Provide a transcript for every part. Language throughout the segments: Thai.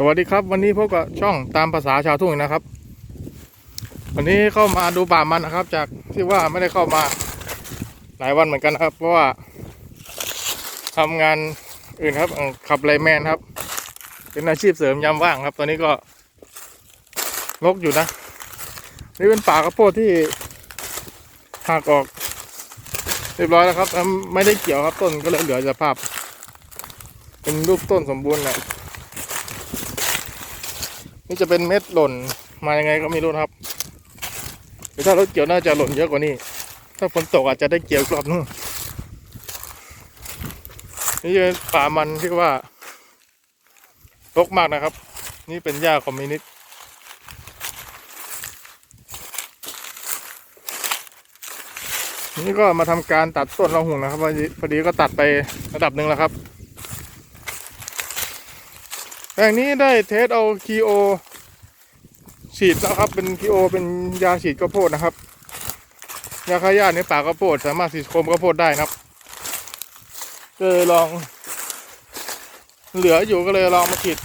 สวัสดีครับ วันนี้พบกับช่องตามภาษาชาวทุ่งนะครับ วันนี้เข้ามาดูป่ามันนะครับ จากที่ว่าไม่ได้เข้ามาหลายวันเหมือนกันครับ เพราะว่าทำงานอื่นครับขับไลแมนครับ เป็นอาชีพเสริมยามว่างครับ ตอนนี้ก็รกอยู่นะ นี่เป็นป่ากระโพดที่หักออก เรียบร้อยแล้วครับ ไม่ได้เกี่ยวครับต้นก็เลยเหลือสภาพ เป็นรูปต้นสมบูรณ์แหละ นี่จะเป็นเม็ดหล่นมายังไงก็ไม่รู้ครับแต่ถ้ารถเกี่ยวน่าจะหล่นเยอะกว่านี้ ถ้าฝนตกอาจจะได้เกี่ยวกรอบนึงนี่จะเป็นป่ามันที่ว่ารกมากนะครับ นี่เป็นหญ้าคอมมิวนิสต์นี่ก็มาทำการตัดต้นละหุ่งนะครับพอดีพอดีก็ตัดไประดับหนึ่งแล้วครับ แปลงนี้ได้เทสเอาคีโอฉีดแล้วครับ เป็นคีโอเป็นยาฉีดข้าวโพดนะครับ ยาฆ่าหญ้าในป่าข้าวโพดสามารถฉีดโคมข้าวโพดได้นะครับก็เลยลอง เหลืออยู่ก็เลยลองมาฉีด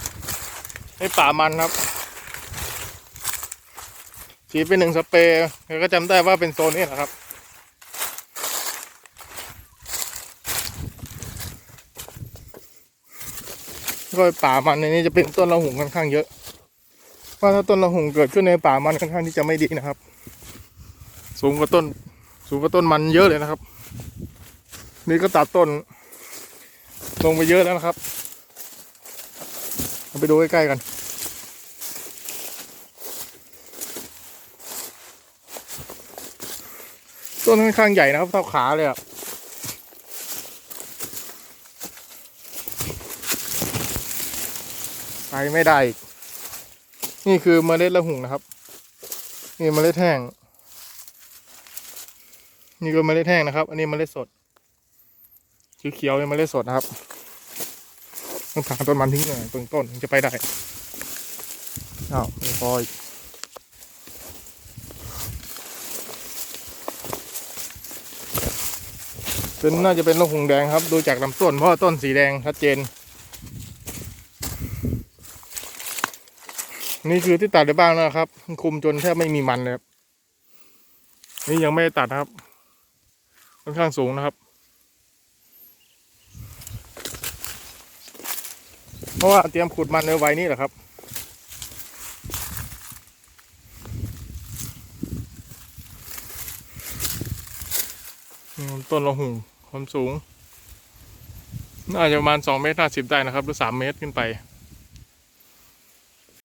ในป่ามันครับ ฉีดไปหนึ่งสเปรย์แล้วก็จำได้ว่าเป็นโซนนี้นะครับ ก็ป่ามันในนี้จะเป็นต้นละหุงค่อนข้างเยอะว่าถ้าต้นละหุงเกิดขึ้นในป่ามันค่อนข้างที่จะไม่ดีนะครับ สูงกว่าต้น สูงกว่าต้นมันเยอะเลยนะครับ นี่ก็ตัดต้น ลงไปเยอะแล้วนะครับไปดูใกล้ๆกันต้นค่อนข้างใหญ่นะครับเท่าขาเลยอะ ไปไม่ได้อีกนี่คือเมล็ดละหุ่งนะครับ นี่เมล็ดแห้ง นี่ก็เมล็ดแห้งนะครับ อันนี้เมล็ดสดเขียวๆเป็นเมล็ดสดนะครับต้องถางต้นมันทิ้งหน่อยต้นต้นถึงจะไปได้อ้าวไม่พออีกเป็นน่าจะเป็นละหุ่งแดงครับ ดูจากลำต้นเพราะต้นสีแดงชัดเจน นี่คือที่ตัดได้บ้างแล้วนะครับ คุมจนแทบไม่มีมันเลยครับนี่ยังไม่ได้ตัดนะครับ ค่อนข้างสูงนะครับ เพราะว่าเตรียมขุดมันในไว้นี่แหละครับต้นละหุ่งความสูงน่าจะประมาณสองเมตรห้าสิบได้นะครับ หรือสามเมตรขึ้นไป